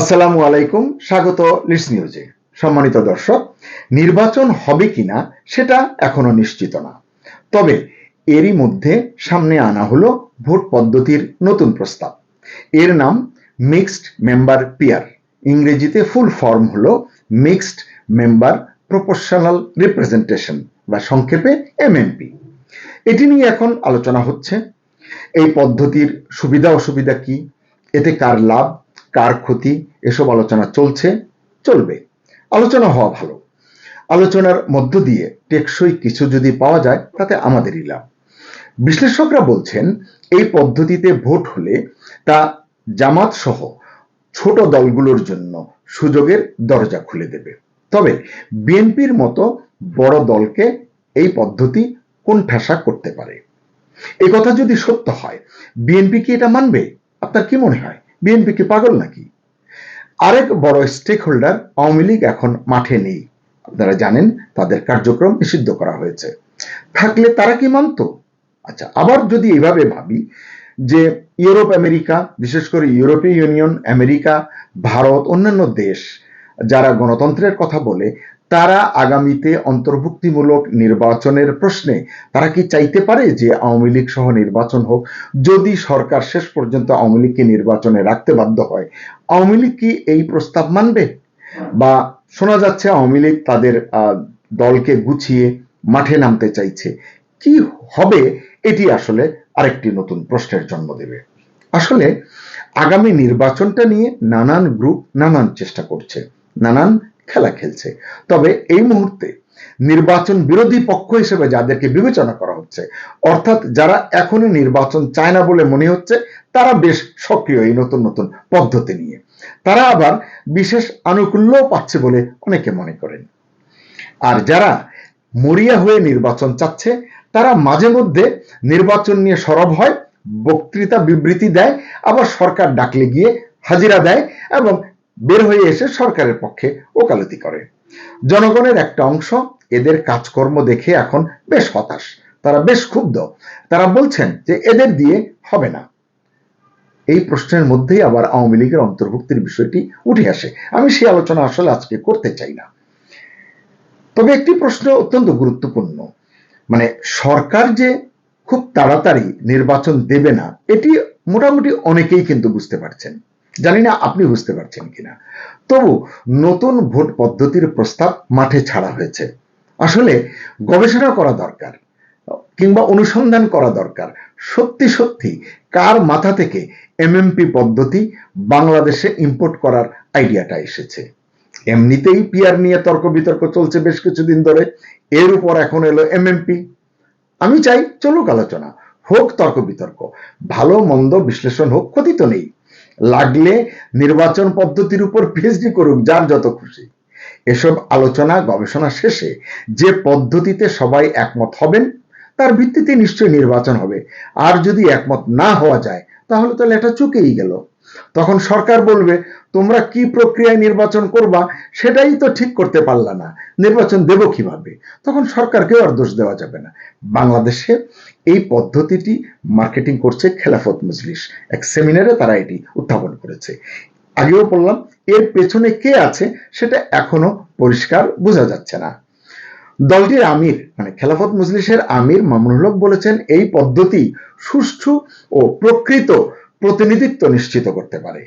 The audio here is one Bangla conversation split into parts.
আসসালামু আলাইকুম, স্বাগত লিডস নিউজে। সম্মানিত দর্শক, নির্বাচন হবে কিনা সেটা এখনও নিশ্চিত না। তবে এরই মধ্যে সামনে আনা হলো ভোট পদ্ধতির নতুন প্রস্তাব। এর নাম মিক্সড মেম্বার পিয়ার। ইংরেজিতে ফুল ফর্ম হলো মিক্সড মেম্বার প্রপোর্শনাল রিপ্রেজেন্টেশন বা সংক্ষেপে এমএমপি এটি নিয়ে এখন আলোচনা হচ্ছে। এই পদ্ধতির সুবিধা অসুবিধা কি? এতে কার লাভ? কার ক্ষতি, এসব আলোচনা চলছে, চলবে। আলোচনা হওয়া ভালো। আলোচনার মধ্য দিয়ে টেকসই কিছু যদি পাওয়া যায়, তাতে আমাদেরই লাভ। বিশ্লেষকরা বলছেন, এই পদ্ধতিতে ভোট হলে তা জামাত সহ ছোট দলগুলোর জন্য সুযোগের দরজা খুলে দেবে। তবে বিএনপির মতো বড় দলকে এই পদ্ধতি কোন ঠাসা করতে পারে। কথা যদি সত্য হয়, বিএনপি কি এটা মানবে? আপনার কি মনে হয়? বিএনপি কি পাগল নাকি? আরেক বড় স্টেক হোল্ডার আওয়ামী লীগ এখন মাঠে নেই। আপনারা জানেন, তাদের কার্যক্রম নিষিদ্ধ করা হয়েছে। থাকলে তারা কি মানত? আচ্ছা আবার যদি এভাবে ভাবি যে ইউরোপ, আমেরিকা, বিশেষ করে ইউরোপীয় ইউনিয়ন, আমেরিকা, ভারত, অন্যান্য দেশ, যারা গণতন্ত্রের কথা বলে তারা আগামীতে অন্তর্ভুক্তিমূলক নির্বাচনের প্রশ্নে, তারা কি চাইতে পারে যে আওয়ামী লীগ সহ নির্বাচন হোক? যদি সরকার শেষ পর্যন্ত আওয়ামী লীগকে নির্বাচনে রাখতে বাধ্য হয়, আওয়ামী লীগ কি এই প্রস্তাব মানবে? বা শোনা যাচ্ছে আওয়ামী লীগ তাদের দলকে গুছিয়ে মাঠে নামতে চাইছে। কি হবে? এটি আসলে আরেকটি নতুন প্রশ্নের জন্ম দেবে। আসলে আগামী নির্বাচনটা নিয়ে নানান গ্রুপ নানান চেষ্টা করছে। নানান খেলা খেলছে। তবে এই মুহূর্তে নির্বাচন বিরোধী পক্ষ হিসেবে যাদেরকে বিবেচনা করা হচ্ছে, অর্থাৎ যারা এখনই নির্বাচন চায় না বলে মনে হচ্ছে, তারা বেশ সক্রিয় এই নতুন নতুন পদ্ধতি নিয়ে। তারা আবার বিশেষ আনুকূল্যও পাচ্ছে বলে অনেকে মনে করেন। আর যারা মরিয়া হয়ে নির্বাচন চাচ্ছে, তারা মাঝে মধ্যে নির্বাচন নিয়ে সরব হয়, বক্তৃতা বিবৃতি দেয়, আবার সরকার ডাকলে গিয়ে হাজিরা দেয় এবং বের হয়ে এসে সরকারের পক্ষে ওকালতি করে। জনগণের একটা অংশ এদের কাজকর্ম দেখে এখন বেশ হতাশ। তারা বেশ ক্ষুব্ধ। তারা বলছেন যে এদের দিয়ে হবে না। এই প্রশ্নের মধ্যেই আবার আওয়ামী লীগের অন্তর্ভুক্তির বিষয়টি উঠে আসে। আমি সেই আলোচনা আসলে আজকে করতে চাই না। তবে একটি প্রশ্ন অত্যন্ত গুরুত্বপূর্ণ। মানে সরকার যে খুব তাড়াতাড়ি নির্বাচন দেবে না, এটি মোটামুটি অনেকেই কিন্তু বুঝতে পারছেন। জানি না আপনি বুঝতে পারছেন কিনা। তবু নতুন ভোট পদ্ধতির প্রস্তাব মাঠে ছাড়া হয়েছে। আসলে গবেষণা করা দরকার, কিংবা অনুসন্ধান করা দরকার। সত্যি সত্যি, কার মাথা থেকে এমএমপি পদ্ধতি বাংলাদেশে ইম্পোর্ট করার আইডিয়াটা এসেছে। এমনিতেই পিয়ার নিয়ে তর্ক বিতর্ক চলছে বেশ কিছুদিন ধরে, এর উপর এখন এলো এমএমপি আমি চাই চলুক আলোচনা, হোক তর্ক বিতর্ক ভালো মন্দ বিশ্লেষণ হোক, ক্ষতি তো নেই। লাগলে নির্বাচন পদ্ধতির উপর পিএইচডি করুক, যার যত খুশি। এসব আলোচনা গবেষণা শেষে যে পদ্ধতিতে সবাই একমত হবেন, তার ভিত্তিতে নিশ্চয়ই নির্বাচন হবে। আর যদি একমত না হওয়া যায়, তাহলে তো এটা চুকেই গেল। তখন সরকার বলবে, তোমরা কি প্রক্রিয়ায় নির্বাচন করবা সেটাই তো ঠিক করতে পারলা না। নির্বাচন দেব কীভাবে? তখন সরকারকেও আর দোষ দেওয়া যাবে না। বাংলাদেশে এই পদ্ধতিটি মার্কেটিং করছে খেলাফত মজলিস। এক সেমিনারে তারা এটি উত্থাপন করেছে। আগেও বললাম, এর পেছনে কে আছে সেটা এখনও পরিষ্কার বোঝা যাচ্ছে না। দলটির আমির মানে খেলাফত মজলিসের আমির মামুনুল হক বলেছেন, এই পদ্ধতি সুষ্ঠু ও প্রকৃত প্রতিনিধিত্ব নিশ্চিত করতে পারে।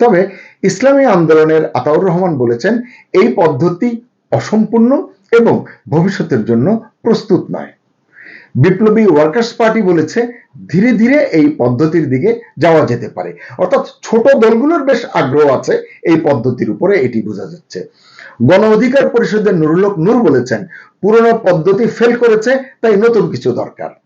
তবে ইসলামী আন্দোলনের আতাউর রহমান বলেছেন, এই পদ্ধতি অসম্পূর্ণ এবং ভবিষ্যতের জন্য প্রস্তুত নয়। বিপ্লবী ওয়ার্কার্স পার্টি বলেছে, ধীরে ধীরে এই পদ্ধতির দিকে যাওয়া যেতে পারে। অর্থাৎ ছোট দলগুলোর বেশ আগ্রহ আছে এই পদ্ধতির উপরে, এটি বোঝা যাচ্ছে। গণ অধিকার পরিষদের নুরুলক নূর বলেছেন, পুরনো পদ্ধতি ফেল করেছে, তাই নতুন কিছু দরকার।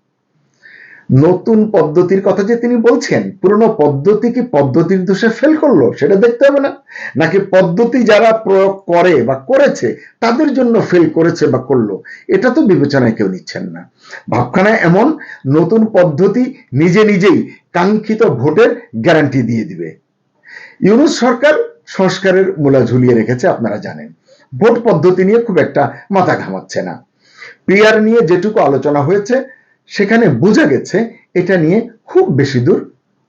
নতুন পদ্ধতির কথা যে তিনি বলছেন, পুরনো পদ্ধতি কি পদ্ধতির দোষে ফেল করল? সেটা দেখতে হবে না। নাকি পদ্ধতি যারা প্রয়োগ করে বা করেছে, তাদের জন্য ফেল করেছে বা করল? এটা তো বিবেচনায় কেউ নিচ্ছেন না। ভাবখানা এমন, নতুন পদ্ধতি নিজে নিজেই কাঙ্ক্ষিত ভোটের গ্যারান্টি দিয়ে দিবে। ইউনুস সরকার সংস্কারের মূলা ঝুলিয়ে রেখেছে, আপনারা জানেন। ভোট পদ্ধতি নিয়ে খুব একটা মাথা ঘামাচ্ছে না। পিয়ার নিয়ে যেটুকু আলোচনা হয়েছে সেখানে বোঝা গেছে এটা নিয়ে খুব বেশি দূর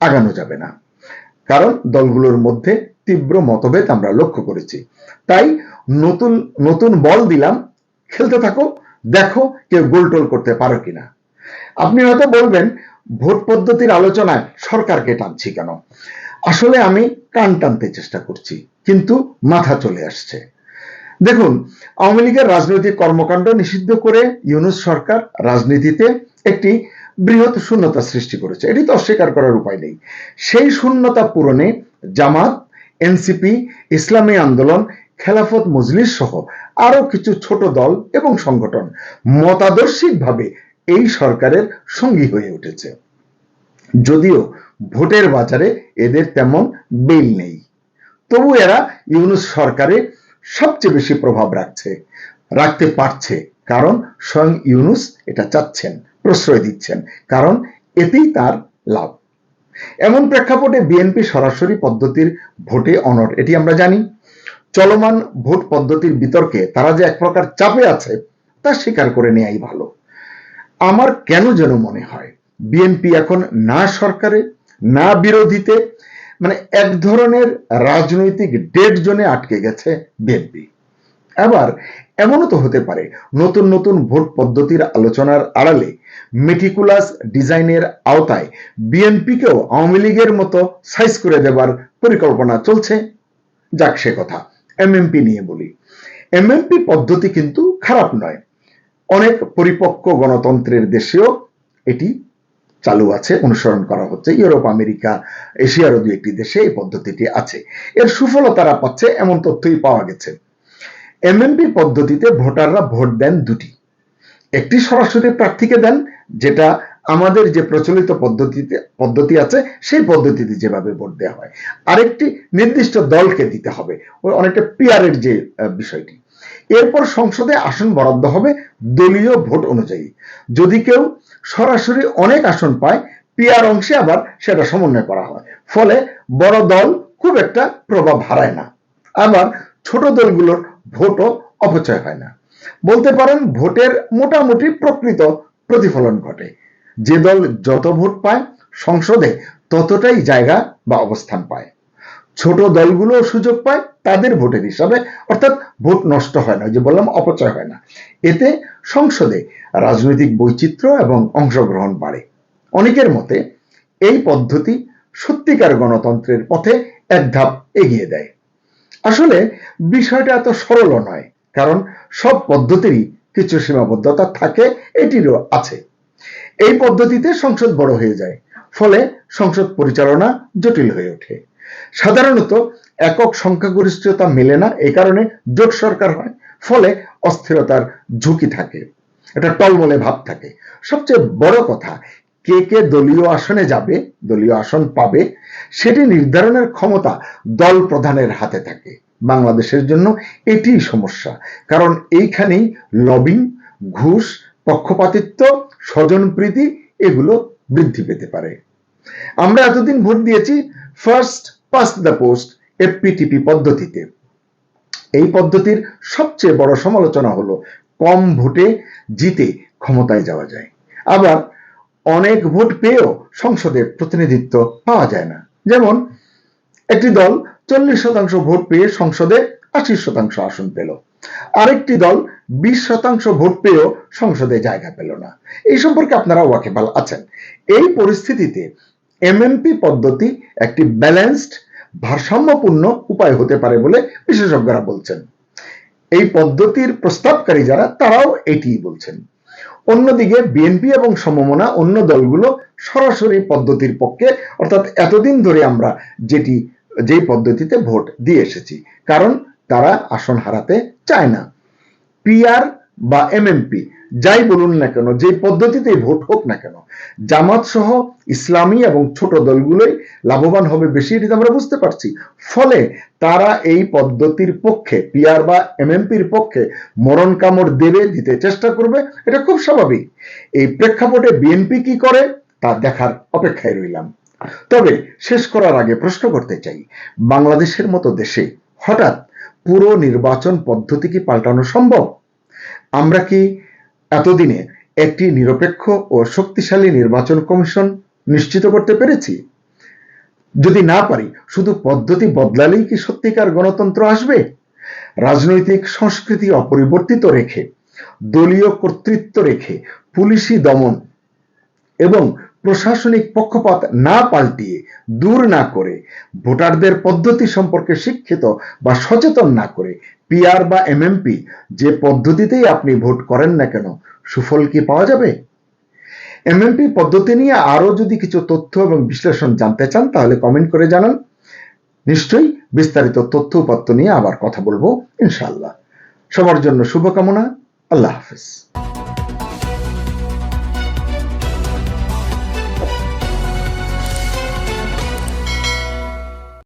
আগানো যাবে না। কারণ দলগুলোর মধ্যে তীব্র মতভেদ আমরা লক্ষ্য করেছি। তাই নতুন নতুন বল দিলাম, খেলতে থাকো, দেখো কেউ গোলটোল করতে পারো কিনা। আপনি হয়তো বলবেন, ভোট পদ্ধতির আলোচনায় সরকারকে টানছি কেন? আসলে আমি কান টানতে চেষ্টা করছি, কিন্তু মাথা চলে আসছে। দেখুন, আওয়ামী লীগের রাজনৈতিক কর্মকাণ্ড নিষিদ্ধ করে ইউনুস সরকার রাজনীতিতে একটি বৃহৎ শূন্যতা সৃষ্টি করেছে। এটি তো অস্বীকার করার উপায় নেই। সেই শূন্যতা পূরণে জামাত, এনসিপি, ইসলামী আন্দোলন, খেলাফত মজলিস সহ আরও কিছু ছোট দল এবং সংগঠন মতাদর্শিকভাবে এই সরকারের সঙ্গী হয়ে উঠেছে। যদিও ভোটের বাজারে এদের তেমন বেল নেই। তবু এরা ইউনুস সরকারে সবচেয়ে বেশি প্রভাব রাখছে, রাখতে পারছে। কারণ স্বয়ং ইউনুস এটা চাচ্ছেন। প্রশ্রয় দিচ্ছেন। কারণ এতেই তার লাভ। এমন প্রেক্ষাপটে বিএনপি সরাসরি পদ্ধতির ভোটে অনর এটি আমরা জানি। চলমান ভোট পদ্ধতির বিতর্কে তারা যে এক প্রকার চাপে আছে, তা স্বীকার করে নেয়াই ভালো। আমার কেন যেন মনে হয় বিএনপি এখন না সরকারে, না বিরোধীতে মানে এক ধরনের রাজনৈতিক ডেড জোনে আটকে গেছে বিএনপি আবার এমনও তো হতে পারে, নতুন নতুন ভোট পদ্ধতির আলোচনার আড়ালে মেটিকুলাস ডিজাইনের আওতায় বিএনপিকেও আওয়ামী লীগের মতো সাইজ করে দেবার পরিকল্পনা চলছে। যাক সে কথা এমএমপি নিয়ে বলি। এমএমপি পদ্ধতি কিন্তু খারাপ নয়। অনেক পরিপক্ক গণতন্ত্রের দেশেও এটি চালু আছে, অনুসরণ করা হচ্ছে। ইউরোপ, আমেরিকা, এশিয়ারও দু একটি দেশে এই পদ্ধতিটি আছে। এর সুফল তারা পাচ্ছে, এমন তথ্যই পাওয়া গেছে। এমএমপি পদ্ধতিতে ভোটাররা ভোট দেন দুটি। একটি সরাসরি প্রার্থীকে দেন যেটা আমাদের যে প্রচলিত পদ্ধতিতে, পদ্ধতি আছে, সেই পদ্ধতিতে যেভাবে ভোট দেওয়া হয়। আরেকটি নির্দিষ্ট দলকে দিতে হবে ওই অনেকটা পিয়ারের যে বিষয়টি। এরপর সংসদে আসন বরাদ্দ হবে দলীয় ভোট অনুযায়ী। যদি কেউ সরাসরি অনেক আসন পায় পিয়ার অংশে আবার সেটা সমন্বয় করা হয়। ফলে বড় দল খুব একটা প্রভাব হারায় না। আবার ছোট দলগুলোর ভোটও অপচয় হয় না। বলতে পারেন, ভোটের মোটামুটি প্রকৃত প্রতিফলন ঘটে। যে দল যত ভোট পায়, সংসদে ততটাই জায়গা বা অবস্থান পায়। ছোট দলগুলো সুযোগ পায়, তাদের ভোটের হিসাবে। অর্থাৎ ভোট নষ্ট হয় না যে বললাম, অপচয় হয় না। এতে সংসদে রাজনৈতিক বৈচিত্র্য এবং অংশগ্রহণ বাড়ে। অনেকের মতে, এই পদ্ধতি সত্যিকার গণতন্ত্রের পথে এক ধাপ এগিয়ে দেয়। আসলে বিষয়টা এত সরল নয়, কারণ সব পদ্ধতিরই কিছু সীমাবদ্ধতা থাকে, এটিরও আছে। এই পদ্ধতিতে সংসদ বড় হয়ে যায়, ফলে সংসদ পরিচালনা জটিল হয়ে ওঠে। সাধারণত একক সংখ্যাগরিষ্ঠতা মেলে না, এই কারণে জোট সরকার হয়, ফলে অস্থিরতার ঝুঁকি থাকে এটা টলমলে ভাব থাকে। সবচেয়ে বড় কথা, কে কে দলীয় আসনে যাবে, দলীয় আসন পাবে, সেটি নির্ধারণের ক্ষমতা দল প্রধানের হাতে থাকে। বাংলাদেশের জন্য এটি সমস্যা। কারণ এইখানেই লবিং ঘুষ, পক্ষপাতিত্ব, স্বজনপ্রীতি এগুলো বৃদ্ধি পেতে পারে। আমরা এতদিন ভোট দিয়েছি first past the post FPTP পদ্ধতিতে। এই পদ্ধতির সবচেয়ে বড় সমালোচনা হলো, কম ভোটে জিতে ক্ষমতায় যাওয়া যায়। আবার অনেক ভোট পেয়েও সংসদে প্রতিনিধিত্ব পাওয়া যায় না। যেমন, একটি দল চল্লিশ শতাংশ ভোট পেয়ে সংসদে আশি শতাংশ আসন পেল। আরেকটি দল বিশ শতাংশ ভোট পেয়েও সংসদে জায়গা পেল না। এই সম্পর্কে আপনারা ওয়াকেবাল আছেন। এই পরিস্থিতিতে এমএমপি পদ্ধতি একটি ব্যালেন্সড, ভারসাম্যপূর্ণ উপায় হতে পারে বলে বিশেষজ্ঞরা বলছেন। এই পদ্ধতির প্রস্তাবকারী যারা, তারাও এটিই বলছেন। অন্যদিকে বিএনপি এবং সমমনা অন্য দলগুলো সরাসরি পদ্ধতির পক্ষে, অর্থাৎ এতদিন ধরে আমরা যেটি যেই পদ্ধতিতে ভোট দিয়ে এসেছি। কারণ তারা আসন হারাতে চায় না। পিআর বা এমএমপি, যাই বলুন না কেন, যে পদ্ধতিতে ভোট হোক না কেন, জামাত সহ ইসলামী এবং ছোট দলগুলোই লাভবান হবে বেশি, এটি আমরা বুঝতে পারছি। ফলে তারা এই পদ্ধতির পক্ষে, পিআর বা এমএমপির পক্ষে মরণ কামড় দেবে, দিতে চেষ্টা করবে, এটা খুব স্বাভাবিক। এই প্রেক্ষাপটে বিএনপি কি করে? তা দেখার অপেক্ষায় রইলাম। তবে শেষ করার আগে প্রশ্ন করতে চাই, বাংলাদেশের মতো দেশে হঠাৎ পুরো নির্বাচন পদ্ধতি কি পাল্টানো সম্ভব? আমরা কি এতদিনে একটি নিরপেক্ষ ও শক্তিশালী নির্বাচন কমিশন নিশ্চিত করতে পেরেছি? যদি না পারি, শুধু পদ্ধতি বদলালেই কি সত্যিকার গণতন্ত্র আসবে? রাজনৈতিক সংস্কৃতি অপরিবর্তিত রেখে, দলীয় কর্তৃত্ব রেখে, পুলিশি দমন এবং প্রশাসনিক পক্ষপাত না পাল্টিয়ে দূর না করে, ভোটারদের পদ্ধতি সম্পর্কে শিক্ষিত বা সচেতন না করে, পিআর বা এমএমপি যে পদ্ধতিতেই আপনি ভোট করেন না কেন, সুফল কি পাওয়া যাবে? এমএমপি পদ্ধতি নিয়ে আরও যদি কিছু তথ্য এবং বিশ্লেষণ জানতে চান, তাহলে কমেন্ট করে জানান। নিশ্চয়ই বিস্তারিত তথ্য উপাত্ত নিয়ে আবার কথা বলব, ইনশাআল্লাহ। সবার জন্য শুভকামনা, আল্লাহ হাফিজ।